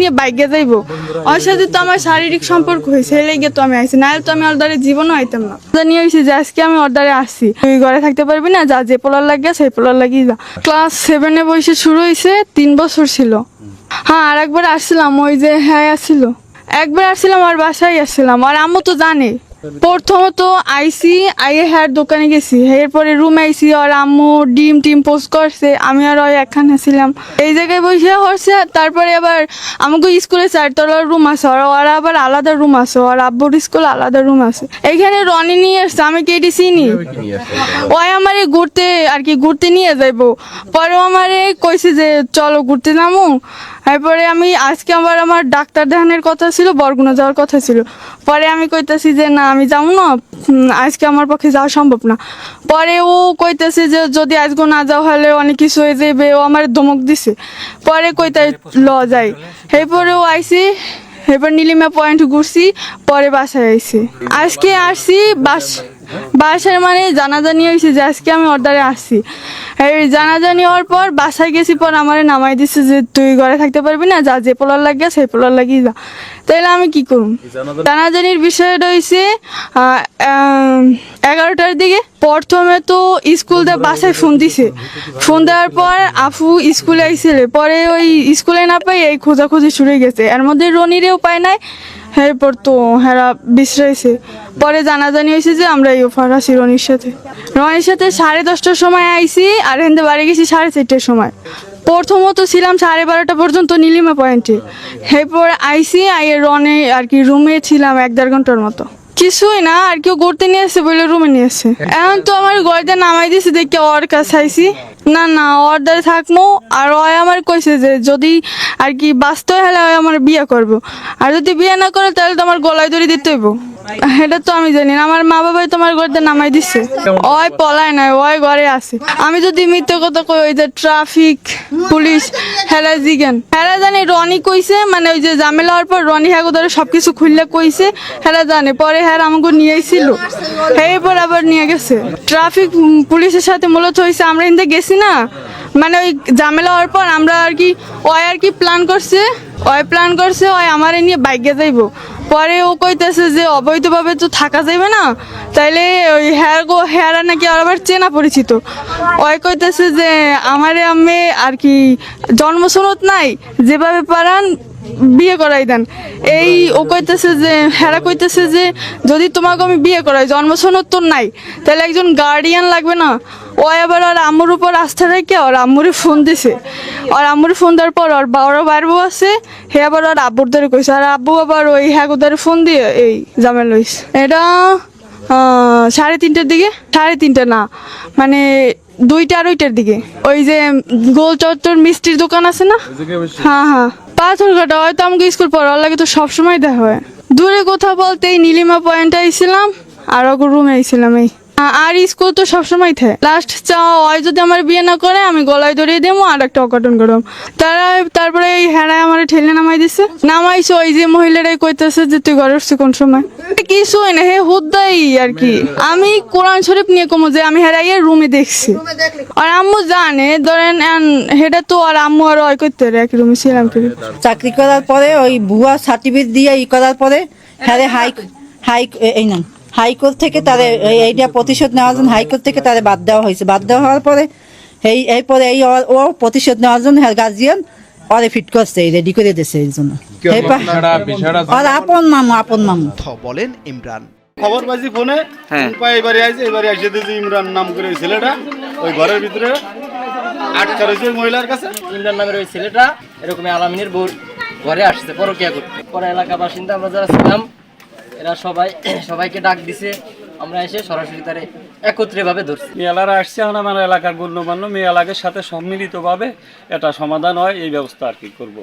নিয়ে বাইকে যাইবো। ওর সাথে তো আমার শারীরিক সম্পর্ক হয়েছে এলে গিয়ে তো আমি আইসি নাহলে তো আমি অর্ডারে জীবনও আইতাম না। জানিয়ে হয়েছে যে আজকে আমি অর্ডারে আসছি। তুই ঘরে থাকতে পারবি না, যা যে পোলার লাগে সেই পোলার লাগিয়ে যা। ক্লাস সেভেনে বসে শুরু হয়েছে তিন বছর ছিল। হ্যাঁ আর একবার আসছিলাম, ওই যে হ্যাঁ আসছিল। একবার আসছিলাম, আর বাসায় আসছিলাম। আর আম্মু তো জানে। প্রথমত আইসি আইয়ে হ্যার দোকানে গেছি। এরপরে রুম আইসি আর আম্মু ডিম টিম পোস্ট করছে, আমি আর ওই একখানে ছিলাম এই জায়গায় বসে হচ্ছে, তারপরে আবার আমাকে স্কুলে চারতলার রুম আছে, আর ওরা আবার আলাদা রুম আছে আর আব্বুর স্কুল আলাদা রুম আছে। এইখানে রনি নিয়ে আসছে, আমি কেটে চিনি? ওই আমারে ঘুরতে আর কি, ঘুরতে নিয়ে যাইবো। পরে আমারে কইছে যে, চলো ঘুরতে নামু। তারপরে আমি, আজকে আবার আমার ডাক্তার দেখানোর কথা ছিল, বরগুনা যাওয়ার কথা ছিল। পরে আমি কইতাছি যে, না, আমি যাব না। আজকে আমার পক্ষে যাওয়া সম্ভব না। পরে ও কইতেছে যে, যদি আজকে না যাওয়া হলে অনেক কিছু হয়ে যাবে ও আমার ধমক দিছে। পরে কইতে, ল, যাই। এরপরে ও আইসি এবার নীলিমা পয়েন্ট ঘুরছি, পরে বাসায় আইসি। আজকে আসছি, বাস বাসায় মানে জানাজানি হয়েছে যে আজকে আমি অর্ডারে আসছি। এই জানাজানি হওয়ার পর বাসায় গেছি পর আমারে নামাই দিছে যে তুই ঘরে থাকতে পারবি না যা যে পোলার লাগিয়ে সেই পোলার লাগিয়ে যা। তাইলে আমি কি করুম? জানাজানির বিষয়টা হয়েছে এগারোটার দিকে প্রথমে তো স্কুল দিয়ে বাসায় ফোন দিছে। ফোন দেওয়ার পর আফু স্কুলে আইছিল পরে ওই স্কুলে না পাই এই খোঁজাখুঁজি শুরু হয়ে গেছে। এর মধ্যে রনিরেও পায় নাই এরপর তো হেরা বিশ্রাইছে। পরে জানাজানি হয়েছে যে আমরা এই আছি রনির সাথে। রনির সাথে সাড়ে দশটার সময় আইছি আর হেন্দে বাড়ি গেছি সাড়ে চারটের সময়। প্রথমত ছিলাম সাড়ে বারোটা পর্যন্ত নীলিমা পয়েন্টে। এরপর আইসি আই রনে আর কি রুমে ছিলাম এক দেড় ঘণ্টার মতো। কিছুই না, আর কেউ গড়তে নিয়ে আসছে বলে রুমে নিয়ে আসছে এখন তো আমার গড়তে নামাই দিয়েছে দেখে ওর কাছে আইসি না না অর্ডারে থাকব আর ওই আমার কইছে যে যদি আর কি বাস্তব হলে আমার বিয়ে করব। আর যদি বিয়ে না করে, তাহলে তো আমার গলায় দড়ি দিতে হইব। এটা তো আমি জানি না। আমার মা বাবাই তোমার গড়িতে নামাই দিচ্ছে ওই পলায় নাই ওই ঘরে আছে। আমি যদি মিথ্যে কথা কই ওই যে ট্রাফিক পুলিশ হেরা জিগান। হেরা জানি রনি কইছে মানে ওই যে ঝামেলা হওয়ার পর রনি হ্যাঁ ধরে সবকিছু খুললে কইছে হেরা জানে। পরে হ্যাঁ আমাকে নিয়ে আইছিল। এরপর আবার নিয়ে গেছে। ট্রাফিক পুলিশের সাথে মূলত হয়েছে আমরা ইন্দে গেছি না। মানে ওই ঝামেলা হওয়ার পর আমরা আর কি ওই আর কি প্ল্যান করছে ওই প্ল্যান করছে ওই আমারে নিয়ে বাইকে যাইবো। পরে ও কইতেছে যে অবৈধভাবে তো থাকা যাবে না, তাইলে ওই হেয়ার গো, হেয়ারা নাকি আর আবার চেনা পরিচিত। ওই কইতেছে যে আমারে আমি আর কি জন্মসনদ নাই, যেভাবে পারান বিয়ে করাই দেন। এই ও কইতেছে যে হেরা কইতেছে যে যদি তোমাকে আমি বিয়ে করাই, জন্মসনদ তো নাই তাহলে একজন গার্ডিয়ান লাগবে না। ও আবার ওর আম্মুর উপর আস্থা রেখে ওর আম্মুরে ফোন দিছে। ওর আম্মুরে ফোন দেওয়ার পর ওর বাবারও বাড়বো আছে হে আবার ওর আব্বুর ধরে কইছে। আর আব্বু আবার ওই হ্যাঁ ধরে ফোন দিয়ে এই জামেল লইছে। এটা সাড়ে তিনটার দিকে? সাড়ে তিনটা না মানে দুইটা আড়াইটার দিকে। ওই যে গোল চত্বর মিষ্টির দোকান আছে না? হ্যাঁ হ্যাঁ। পাথর কাটা হয়তো আমাকে স্কুল পড়ার লাগে তো সবসময় দেখা হয়। দূরে কোথাও বলতে এই নীলিমা পয়েন্ট আইছিলাম আর ওকে রুমে আইছিলাম এই। আর স্কুল তো সবসময় থাকে লাস্ট চাও ওই যদি আমার বিয়ে না করে, আমি গলায় ধরিয়ে দেবো আর একটা অঘটন করব। তারা, তারপরে এই হেরায় আমার ঠেলে নামাই দিছে। নামাইছে ওই যে মহিলারাই কইতেছে যে তুই ঘরে কোন সময়? কিছুই না, হে হুদ্দাই আর কি। আমি কোরআন শরীফ নিয়ে কমো যে আমি হেরাইয়ের রুমে দেখছি। আর আম্মু জানে, ধরেন হেটা তো আর আম্মু আর ওই করতে একই রুমে ছিলাম চাকরি করার পরে ওই ভুয়া সার্টিফিকেট দিয়ে ই করার পরে হ্যাঁ হাই হাই এই না হাইকোর্ট থেকে তারে এই- এইটা প্রতিশোধ নেওয়ার জন্য হাইকোর্ট থেকে তারে বাদ দেওয়া হয়েছে। বাদ দেওয়া হওয়ার পরে এই এরপরে এই ও- প্রতিশোধ নেওয়ার জন্য হ্যাঁ গার্জিয়ান ওরে ফিট করছে রেডি করে দিয়েছে এই জন্য। ওর আপন মামু আপন মামু। বলেন ইমরান। খবর পাইছি ফোনে হ্যাঁ। এবারে আইছে এবারে এসে দিয়েছে ইমরান নাম করে ওই ছেলেটা ওই ঘরের ভিতরে আটকা রয়েছে মহিলার কাছে। ইমরান নামের ওই ছেলেটা এরকম আলামিনের বউর ঘরে আসছে পরকিয়া করতে। পরে এলাকা বাসিন্দা আমরা যারা ছিলাম এরা সবাই, সবাইকে ডাক দিছে। আমরা এসে সরাসরি তারে একত্রে ভাবে ধরছি। মেলারা আসছে, এখন আমার এলাকার গণ্যমান্য মেয়ে সাথে সম্মিলিতভাবে এটা সমাধান হয়, এই ব্যবস্থা আর কি করব।